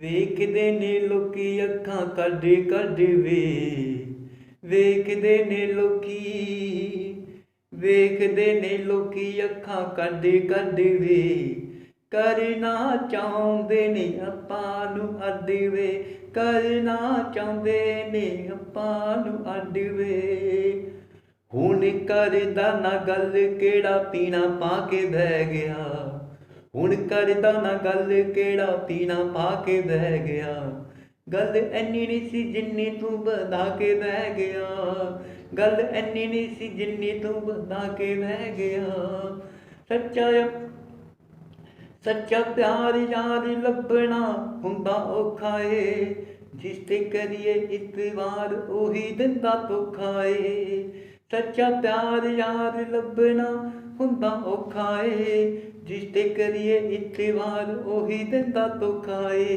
ਵੇਖਦੇ ਨੇ ਲੋਕੀ ਅੱਖਾਂ ਕੱਢ ਕੱਢ ਵੇ। ਵੇਖਦੇ ਨੇ ਲੋਕੀ, ਵੇਖਦੇ ਨੇ ਲੋਕੀ ਅੱਖਾਂ ਕੱਢ ਕੱਢ ਵੇ। ਕਰਨਾ ਚਾਹੁੰਦੇ ਨੇ ਆਪਾਂ ਨੂੰ ਅੱਡ ਵੇ। ਕਰਨਾ ਚਾਹੁੰਦੇ ਨੇ ਆਪਾਂ ਨੂੰ ਅੱਡ ਵੇ। ਹੁਣ ਕਰਦਾ ਨਾ ਗੱਲ ਕਿਹੜਾ ਪੀਣਾ ਪਾ ਕੇ ਬਹਿ ਗਿਆ। ਹੁਣ ਕਰਦਾ ਨਾ ਗੱਲ ਕਿਹੜਾ ਪੀਣਾ ਪਾ ਕੇ ਬਹਿ ਗਿਆ। ਗੱਲ ਐਨੀ ਨਹੀਂ ਸੀ ਜਿੰਨੀ ਤੂੰ ਵਧਾ ਕੇ ਬਹਿ ਗਿਆ। ਗੱਲ ਐਨੀ ਨਹੀਂ ਸੀ ਜਿੰਨੀ ਤੂੰ ਵਧਾ ਕੇ ਬਹਿ ਗਿਆ। ਸੱਚਾ ਸੱਚਾ ਪਿਆਰ ਯਾਰ ਲੱਭਣਾ ਹੁੰਦਾ ਔਖਾ ਏ। ਜਿਸ ਤੇ ਕਰੀਏ ਇਤਵਾਰ ਉਹੀ ਦਿੰਦਾ ਧੋਖਾ ਏ। ਸੱਚਾ ਪਿਆਰ ਯਾਰ ਲੱਭਣਾ ਹੁੰਦਾ ਔਖਾ ਏ, ਜਿਸ ਤੇ ਕਰੀਏ ਇਤਵਾਰ ਉਹੀ ਦਿੰਦਾ ਧੋਖਾ ਏ।